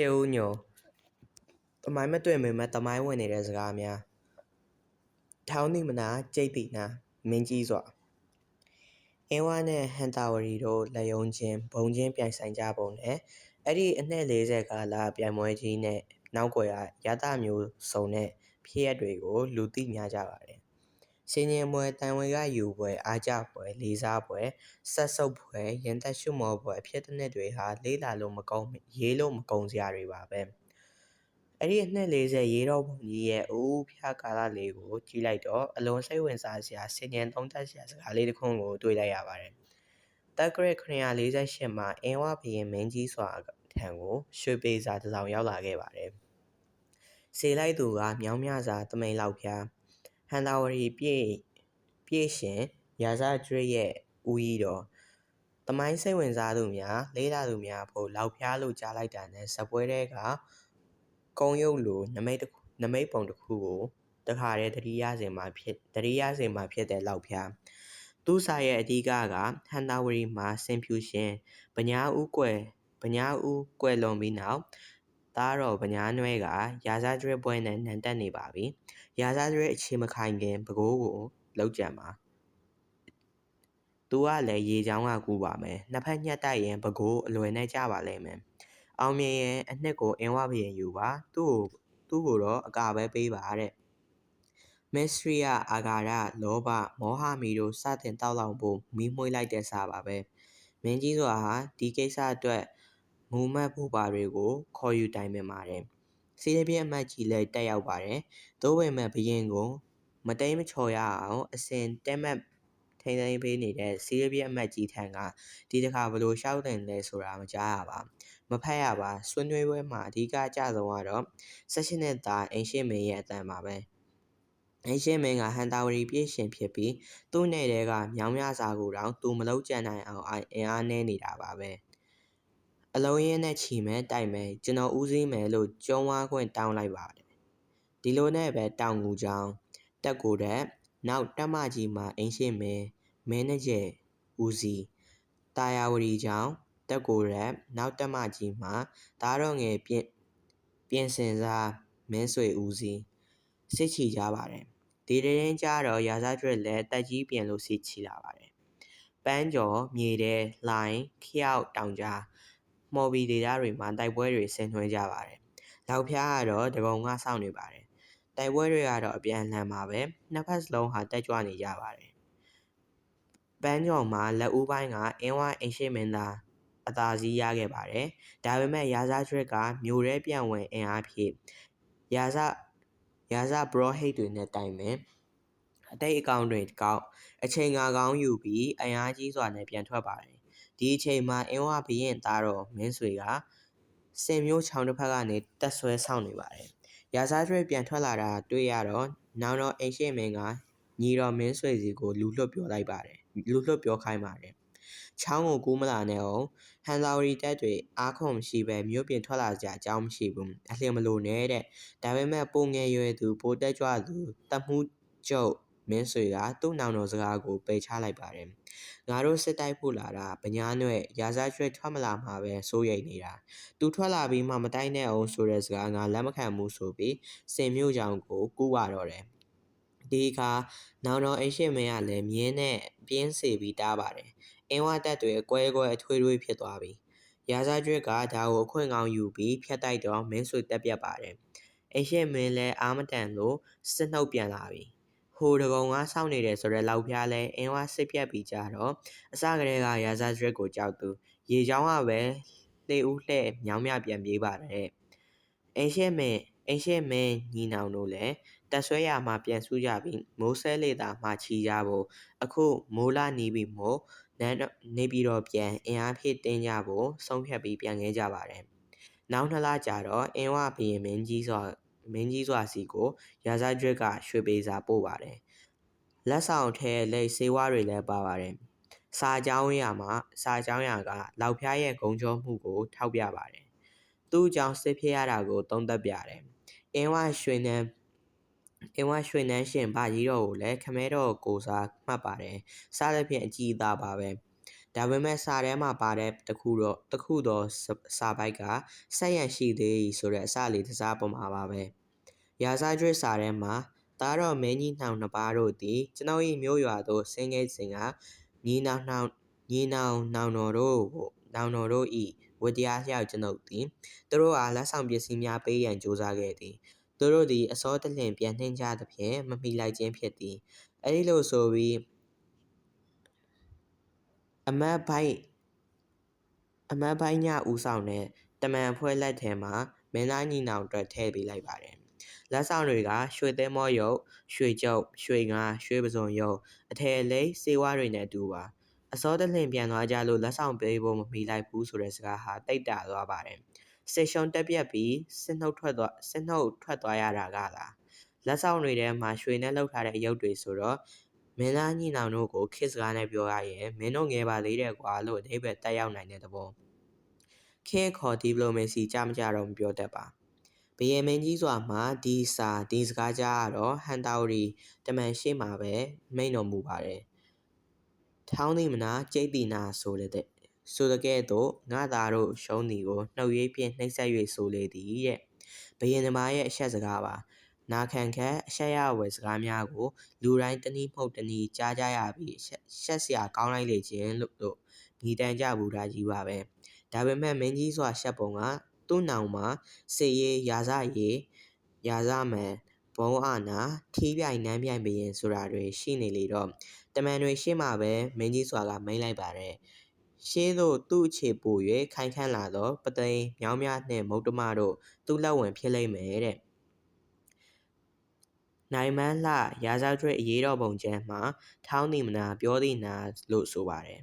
ရှေးဦးညိုသမိုင်းမတွေ့ပေမဲ့သမိုင်းဝင်နေတဲ့စကားများထောင်းသည်မနာကြိတ်သည်နာမင်းကြီးစွာအင်းဝါနှင့်ဟန်တာဝရီတို့လက်ယုံချင်းဘုံချင်းပြိုင်ဆိုင်ကြပုံနဲ့အဲ့ဒီအနှစ်40ကာလပြိုင်ပွဲကြီးနဲ့နောက်ွယ်ရရတမျိုးစုံနဲ့ဖြစ်ရက်တွေကိုလူသိများကြပါတယ် စင်ញင်မွဲတန်ဝေကယူပွဲအားကြပွဲလေးစားပွဲဆက်ဆုပ်ပွဲရင်သက်ရှုမောပွဲအဖြစ်တဲ့နှစ်တွေဟာလေးလာလို့မကောင်းရေးလို့မကုံစရာတွေပါပဲအဲ့ဒီအနှစ်40ရေတော့ဘုံကြီးရဲ့အိုးဖျားကာလလေးကိုကြည့်လိုက်တော့အလွန်စိတ်ဝင်စားစရာစင်ញင်သုံးသပ်စရာစကားလေးတစ်ခုကိုတွေ့လိုက်ရပါတယ်တက်ဂရက်948မှာအင်းဝဘရင်မင်းကြီးစွာထံကိုရွှေပေစာတစ်စောင်ရောက်လာခဲ့ပါတယ်စေလိုက်သူကမြောင်းမြစာတမိန်လောက်ဖျား ဟန်တာဝရီပြည့်ပြည့်ရှင်ရာဇကျွေရဲ့ဦးကြီးတော်တမိုင်းစိတ်ဝင်စားသူများလေးလာသူများဖို့လောက်ဖျားလို့ကြားလိုက်တာနဲ့ဇပွဲတဲကကုံရုပ်လိုနမိတ်နမိတ်ပုံတစ်ခုကိုတခါတည်းတတိယစင်မှာဖြစ်တတိယစင်မှာဖြစ်တဲ့လောက်ဖျားသူစာရဲ့အဓိကကဟန်တာဝရီမှာစင်ဖြူရှင်ဗညာဦးကွယ်ဗညာဦးကွယ်လွန်ပြီးနောက် သားတော်ဗညာနွဲကရာဇကျွဲပွဲနဲ့နန်တက်နေပါပြီရာဇကျွဲအခြေမခိုင်ခင်ပကိုးကိုလောက်ကြံပါသူကလည်းရေချောင်းကကူပါမယ်နှစ်ဖက်ညှက်တိုက်ရင်ပကိုးအလွယ်နဲ့ကြပါလိမ့်မယ်အောင်မြင်ရင်အနှစ်ကိုအင်းဝဘရင်ယူပါသူ့ကိုသူ့ကိုတော့အကာပဲပေးပါတဲ့မစ္စရိယအာဂါရလောဘမောဟမီတို့စတင်တောက်လောင်ဖို့မီးမွှေးလိုက်တဲ့စာပါပဲမင်းကြီးစွာဟာဒီကိစ္စအတွက် မူမတ်ဘူပါတွေကို ခေါ်ယူတိုင်ပင်ပါတယ်စီးရပြည့်အမတ်ကြီးလည်းတက်ရောက်ပါတယ်သို့ပေမဲ့ဘရင်ကိုမတိမ်မချော်ရအောင်အစဉ်တက်မတ်ထိန်းသိမ်းပေးနေတဲ့စီးရပြည့်အမတ်ကြီးထံကဒီတစ်ခါဘလို့ရှောက်တင်လဲဆိုတာမကြားရပါမဖတ်ရပါဆွေးနွေးပွဲမှာအဓိကအကြဆုံးကတော့ဆက်ရှင်နဲ့သားအင်ရှင်းမင်းရဲ့အတန်ပါပဲအင်ရှင်းမင်းကဟန်တာဝရီပြည့်ရှင်ဖြစ်ပြီးသူ့နယ်တဲကမြောင်မြစာကိုတောင်သူမလုံးကြံနိုင်အောင်အင်အားနည်းနေတာပါပဲ အလုံးရင်းနဲ့ချီမဲတိုက်မဲကျွန်တော်ဦးစီးမယ်လို့ကျုံးဝါခွင့်တောင်းလိုက်ပါတယ်ဒီလိုနဲ့ပဲတောင်ငူချောင်းတက်ကိုတဲ့နောက်တက်မကြီးမှာအင်ရှင်းမင်းမင်းနဲ့ကျဲဦးစီးတာယာဝရီချောင်းတက်ကိုရက်နောက်တက်မကြီးမှာသားတော်ငယ်ပြင်ပြင်စင်စားမင်းဆွေဦးစီးစစ်ချီကြပါတယ်ဒီတရင်ကြတော့ရာဇာကျွတ်လည်းတက်ကြီးပြင်လို့စစ်ချီလာပါတယ်ပန်းကျော်မြေတဲလှိုင်းခရောက်တောင်ကြား မော်ဘီဒေတာတွေမှာတိုက်ပွဲတွေဆင်နွှဲကြပါတယ်လောက်ဖျားကတော့တကုံကစောင့်နေပါတယ်တိုက်ပွဲတွေကတော့အပြန်အလှန်ပါပဲနှစ်ဖက်စလုံးဟာတက်ကြွနေကြပါတယ်ပန်းကျော်မှာလက်ဦးပိုင်းကအင်းဝအိမ်ရှိမင်းသားအသာစီးရခဲ့ပါတယ်။ဒါပေမဲ့ရာဇထရက်ကမြို့ရဲပြန့်ဝင်အင်အားဖြင့်ရာဇရာဇဘရောဟိတ်တွေနဲ့တိုင်ပင်အတိတ်အကောင်တွေကောက်အချိန်ငါကောင်းယူပြီးအင်အားကြီးစွာနဲ့ပြန်ထွက်ပါတယ်။ ဒီအချိန်မှာအင်းဝဘရင်သားတော်မင်းဆွေကစင်မျိုးချောင်းတစ်ဖက်ကနေတက်ဆွဲဆောင်နေပါတယ်။ရာဇထရက်ပြန်ထွက်လာတာတွေ့ရတော့နောင်တော်အိမ်ရှိမင်းကညီတော်မင်းဆွေစီကိုလူလွတ်ပြောလိုက်ပါတယ်။လူလွတ်ပြောခိုင်းပါတယ်ချောင်းကိုကူးမလာနဲ့အောင်ဟန်သာဝရီတက်တွေအားခုံမရှိပဲမြို့ပြင်ထွက်လာကြအကြောင်းမရှိဘူးအလျင်မလို့နဲ့တဲ့ဒါပေမဲ့ပုံငယ်ရွယ်သူပိုတက်ကြွသူတမှုကျုပ် မင်းဆွေကသူ့နောင်တော်စကားကိုပယ်ချလိုက်ပါတယ်ငါတို့စစ်တိုက်ဖို့လာတာဗညားနဲ့ရာဇာရွှဲထွက်မလာမှာပဲစိုးရိမ်နေတာသူထွက်လာပြီးမှမတိုက်နဲ့အောင်ဆိုတဲ့စကားငါလက်မခံဘူးဆိုပြီးစင်မျိုးကြောင်ကိုကူးရတော့တယ်ဒီအခါနောင်တော်အိရှိမင်းကလည်းမြင်းနဲ့ပြင်းစေပြီးတားပါတယ်အင်းဝတက်တွေအကွဲကွဲအထွေးထွေးဖြစ်သွားပြီရာဇာကျွက်ကဒါကိုအခွင့်ကောင်းယူပြီးဖျက်တိုက်တော့မင်းဆွေတက်ပြတ်ပါတယ်အိရှိမင်းလည်းအာမတန်လို့စစ်နှုတ်ပြန်လာပြီ ဟိုတကုံကစောင့်နေတယ်ဆိုတော့လောက်ဖျားလဲအင်းဝစစ်ပြက်ပြီးကြတော့အစကတည်းကရာဇာကျွက်ကိုကြောက်သူရေချောင်းကပဲလှေဦးလှဲ့မြောင်းမြပြန်ပြေးပါတယ်အင်းရှိမင်းအင်းရှိမင်းညီနောင်တို့လည်းတက်ဆွဲရမှပြန်ဆူးကြပြီးမိုးဆဲလေတာမှချီကြဖို့အခုမိုးလာနေပြီမို့နန်းနေပြီးတော့ပြန်အင်အားဖြည့်တင်းကြဖို့ဆုံးဖြတ်ပြီးပြန်ခဲ့ကြပါတယ်။နောက်နှစ်လကြာတော့အင်းဝဘရင်မင်းကြီးစွာ မင်းကြီးစွာစီကိုရာဇကျွက်ကရွှေပေးစာပို့ပါတယ်။လက်ဆောင်ထဲလက်ဆေးဝါးတွေလည်းပါပါတယ်။စာကြောင်းရမှာစာကြောင်းရကလောက်ဖျားရဲ့ဂုံကြောမှုကို ထောက်ပြပါတယ်။သူ့ကြောင့်စစ်ဖြစ်ရတာကိုသုံးသပ်ပြတယ်။အင်းဝရွှေနန်းအင်းဝရွှေနန်းရှင်ဗကြီးတော်ကိုလည်းခမဲတော်ကိုစားမှတ်ပါတယ်။စားသဖြင့်အကြည်သားပါပဲဒါပေမဲ့စာထဲမှာပါတဲ့တခုတော့တခုတော့စာပိုက်ကဆက်ရန်ရှိသေး၏ဆိုတဲ့အစလေးတစားပေါ်မှာပါပဲ ရာဇကျွေးစာထဲမှာသားတော်မင်းကြီးနှောင်နှစ်ပါးတို့သည်ကျွန်တော်၏မျိုးရွာသို့ဆင်းခဲ့စဉ်ကညီနောင်နှောင်ညီနောင်နောင်တော်တို့ကိုနောင်တော်တို့၏ဝတရားလျောက်ကျွန်ုပ်သည်သူတို့အားလက်ဆောင်ပစ္စည်းများပေးရန်ကြိုးစားခဲ့သည်သူတို့သည်အစောတလင်ပြန်နှင်းကြသဖြင့်မမိလိုက်ခြင်းဖြစ်သည်အဲဒီလိုဆိုပြီးအမတ်ဘိုက်အမတ်ဘိုက်ညဦးဆောင်တဲ့တမန်အဖွဲ့လက်ထဲမှာမင်းသားညီနောင်အတွက်ထည့်ပေးလိုက်ပါတယ် လက်ဆောင်တွေကရွှေသင်းမောရုပ်ရွှေကျုပ်ရွှေငါရွှေပစုံရုပ်အထည်လိပ်စေဝါတွေနဲ့အတူပါအစောတလင်ပြန်သွားကြလို့လက်ဆောင်ပေးဖို့မမီလိုက်ဘူးဆိုတဲ့စကားဟာတိတ်တာသွားပါတယ်စစ်ရှုံတက်ပြက်ပြီးစစ်နှုတ်ထွက်သွားစစ်နှုတ်ထွက်သွားရတာကလားလက်ဆောင်တွေထဲမှာရွှေနဲ့လှုပ်ထားတဲ့ရုပ်တွေဆိုတော့မင်းသားညီနောင်တို့ကိုခစ်စကားနဲ့ပြောရရင်မင်းတို့ငယ်ပါသေးတယ်ကွာလို့အဓိပ္ပာယ်တက်ရောက်နိုင်တဲ့သဘောခေခေါ်ဒီပလိုမေစီကြမကြတော့မပြောတတ်ပါ ဘယင်မင်းကြီးစွာမှာဒီစာဒီစကားကြားကတော့ဟန်တာဝရီတမန်ရှိမှာပဲမိန်တော်မူပါတယ်ထောင်းသည်မနာကျိတ်တီနာဆိုတဲ့ဆိုတဲ့ကဲ့သို့ငါသားတို့ရှုံးသည်ကိုနှုတ်ရည်ဖြင့်နှိမ့်ဆက်၍ဆိုလေသည်တဲ့ဘယင်သမားရဲ့အဆက်စကားပါနာခံခက်အဆက်ရဝယ်စကားများကိုလူတိုင်းတနည်းမဟုတ်တနည်းကြားကြရပြီးရှက်စရာကောင်းလိုက်လေခြင်းလို့တို့ညီတန်ကြဘူးတာကြီးပါပဲဒါပေမဲ့မင်းကြီးစွာရှက်ပုံက သူ့နောင်မှာစေရေးရာဇရေးရာဇမန်ဘုံအာနာထီးပြိုင်နန်းပြိုင်ပရင်ဆိုတာတွေရှိနေလေတော့တမန်တွေရှေ့မှာပဲမင်းကြီးစွာကမိန်လိုက်ပါတယ်ရှေးသို့သူ့အခြေပို၍ခိုင်ခန့်လာသောပသိမ်မြောင်းများနှင့်မုတ်တမတို့သူ့လက်ဝင်ဖြစ်လိမ့်မယ်တဲ့နိုင်မန်းလှရာဇကျွဲအရေးတော်ပုံကျမ်းမှာထောင်းသည်မနာပြောသည်နာလို့ဆိုပါတယ်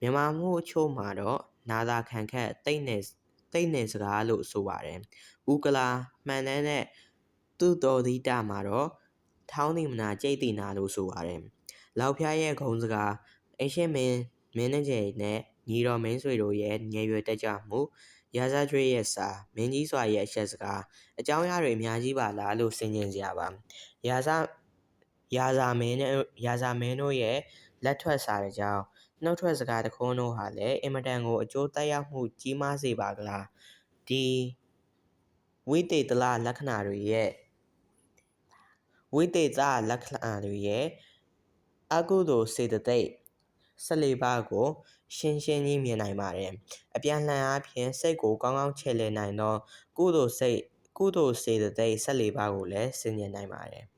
မြန်မာမှုအချို့မှာတော့နာသာခံခက်တိတ်နေ တိတ်နေစကားလို့ဆိုပါတယ်ဥကလာမှန်တဲ့နဲ့သူ့တော်သီတမှာတော့ထောင်းသည်မနာကြိတ်သည်နာလို့ဆိုပါတယ်လောက်ဖျားရဲ့ဂုံစကားအရှင်မင်းမင်းနဲ့ကျဲနဲ့ညီတော်မင်းဆွေတို့ရဲ့ငယ်ရွယ်တက်ကြမှုရာဇကျွေးရဲ့စာမင်းကြီးစွာရဲ့အချက်စကားအကြောင်းအရာတွေအများကြီးပါလားလို့စဉ်းကျင်စရာပါရာဇရာဇမင်းနဲ့ရာဇမင်းတို့ရဲ့ လက်ထွက်စာတဲ့ကြောင်းနှုတ်ထွက်စကားတခုံးတို့ဟာလည်းအင်မတန်ကိုအကျိုးသက်ရောက်မှုကြီးမားစေပါကလားဒီဝိတေတလလက္ခဏာတွေရဲ့ဝိတေသလက္ခဏာတွေရဲ့အကုသိုလ်စေတသိက်၁၄ပါးကို ရှင်းရှင်းကြီးမြင်နိုင်ပါတယ်။အပြန်လှန်အားဖြင့်စိတ်ကိုကောင်းကောင်းချဲ့လည်နိုင်သောကုသိုလ်စိတ်ကုသိုလ်စေတသိက်၁၄ပါးကိုလည်းဆင်ញင်နိုင်ပါတယ်။